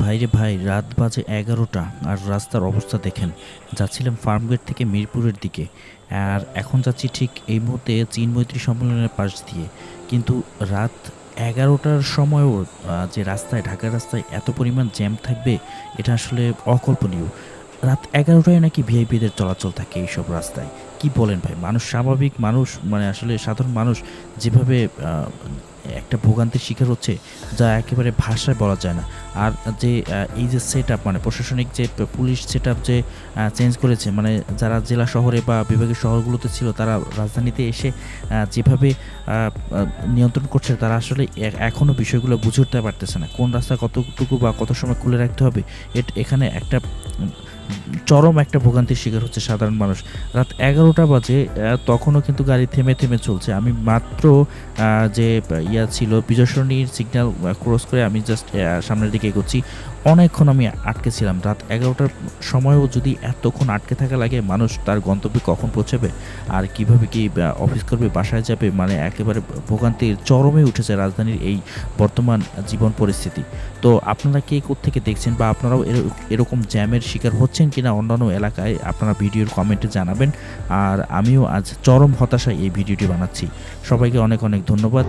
ভাইরে ভাই, রাত বাজে এগারোটা আর রাস্তার অবস্থা দেখেন। যাচ্ছিলাম ফার্মগেট থেকে মিরপুরের দিকে। আর এখন যাচ্ছি ঠিক এই মুহূর্তে চীন মৈত্রী সম্মেলনের পাশ দিয়ে। কিন্তু রাত এগারোটার সময়ও যে রাস্তায়, ঢাকার রাস্তায় এত পরিমাণ জ্যাম থাকবে, এটা আসলে অকল্পনীয়। রাত এগারোটায় নাকি ভিআইপিদের চলাচল থাকে এইসব রাস্তায়। কি বলেন ভাই? মানুষ স্বাভাবিক মানুষ মানে আসলে সাধারণ মানুষ যেভাবে একটা ভোগান্তির শিকার হচ্ছে যা একেবারে ভাষায় বলা যায় না। আর যে এই যে সেট আপ মানে প্রশাসনিক যে পুলিশ সেট আপ যে চেঞ্জ করেছে মানে যারা জেলা শহরে বা বিভাগীয় শহরগুলোতে ছিল, তারা রাজধানীতে এসে যেভাবে নিয়ন্ত্রণ করছে, তারা আসলে এখনও বিষয়গুলো বুঝে উঠতে পারতেছে না। কোন রাস্তা কতটুকু বা কত সময় খুলে রাখতে হবে? এখানে একটা চরম একটা ভোগান্তির শিকার হচ্ছে সাধারণ মানুষ। রাত এগারোটা বাজে তখনও কিন্তু গাড়ি থেমে থেমে চলছে। আমি মাত্র যে, ইয়া ছিল, বিজয়সরণীর সিগন্যাল ক্রস করে আমি জাস্ট সামনের দিকে এগোচ্ছি। অনেকক্ষণ আমি আটকে ছিলাম। রাত এগারোটার সময়ও যদি এতক্ষণ আটকে থাকা লাগে, মানুষ তার গন্তব্যে কখন পৌঁছাবে? আর কীভাবে কি অফিস করবে, বাসায় যাবে? মানে একেবারে ভোগান্তির চরমে উঠেছে রাজধানীর এই বর্তমান জীবন পরিস্থিতি। তো আপনারা কে থেকে দেখছেন বা আপনারাও এর- এরকম জ্যামের শিকার হচ্ছেন কিনা অন্যান্য এলাকায়, আপনারা ভিডিওর কমেন্টে জানাবেন। আর আমিও আজ চরম হতাশায় এই ভিডিওটি বানাচ্ছি। সবাইকে অনেক অনেক ধন্যবাদ।